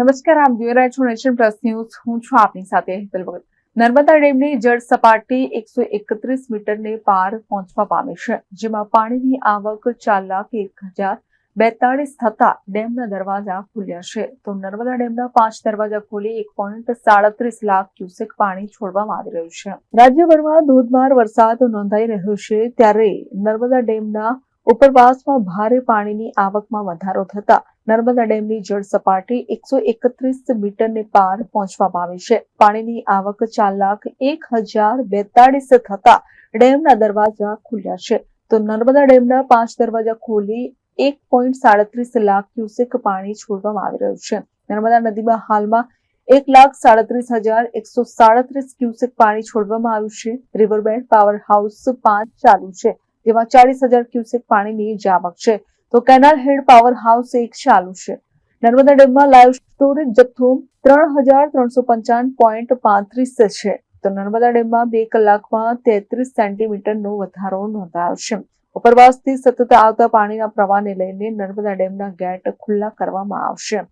નમસ્કાર, આપ જોઈ રહ્યા છો નેશન પ્લસ ન્યૂઝ. હું છું આપની સાથે હેતલ ભગત. નર્મદા ડેમની જળ સપાટી એકસો એકત્રીસ મીટરને પાર પહોંચવા પામી છે, જેમાં પાણીની આવક ચાર લાખ એક હજાર બેતાળીસ થતા ડેમના દરવાજા ખુલ્યા છે. તો નર્મદા ડેમના પાંચ દરવાજા ખોલી એક પોઈન્ટ સાડત્રીસ લાખ ક્યુસેક પાણી છોડવામાં આવી રહ્યું છે. રાજ્યભરમાં ધોધમાર વરસાદ નોંધાઈ રહ્યો છે, ત્યારે નર્મદા ડેમના ઉપરવાસમાં ભારે પાણીની આવકમાં વધારો થતા નર્મદા ડેમની જળ સપાટી એકસો એકત્રીસ મીટરને પાર પહોંચવા પામી છે. પાણીની આવક ચાર લાખ એક હજાર બેતાળીસ થતા ડેમના દરવાજા ખુલ્યા છે. તો નર્મદા ડેમના પાંચ દરવાજા ખોલી એક પોઈન્ટ સાડત્રીસ લાખ ક્યુસેક પાણી છોડવામાં આવી રહ્યું છે. નર્મદા નદીમાં હાલમાં એક લાખ સાડત્રીસ હજાર એકસો સાડત્રીસ ક્યુસેક પાણી છોડવામાં આવ્યું છે. રિવરબેડ પાવર હાઉસ પાંચ ચાલુ છે. જેમાં ચાલીસ હજાર ક્યુસેક પાણીની જાવક છે. તો કેનાલ હેડ પાવર હાઉસ એક ચાલુ છે. નર્મદા ડેમમાં લાઈવ સ્ટોરેજ જથ્થો ત્રણ હજાર ત્રણસો પંચાવન પોઈન્ટ પાંત્રીસ છે. તો નર્મદા ડેમમાં બે કલાકમાં તેત્રીસ સેન્ટીમીટરનો વધારો નોંધાયો છે. ઉપરવાસથી સતત આવતા પાણીના પ્રવાહને લઈને નર્મદા ડેમના ગેટ ખુલ્લા કરવામાં આવશે.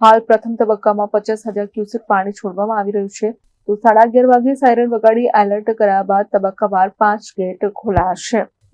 હાલ પ્રથમ તબક્કામાં પચાસ હજાર ક્યુસેક પાણી છોડવામાં આવી રહ્યું છે. તો સાડા અગિયાર વાગે સાયરન વગાડી એલર્ટ કર્યા બાદ તબક્કાવાર પાંચ ગેટ ખોલાશે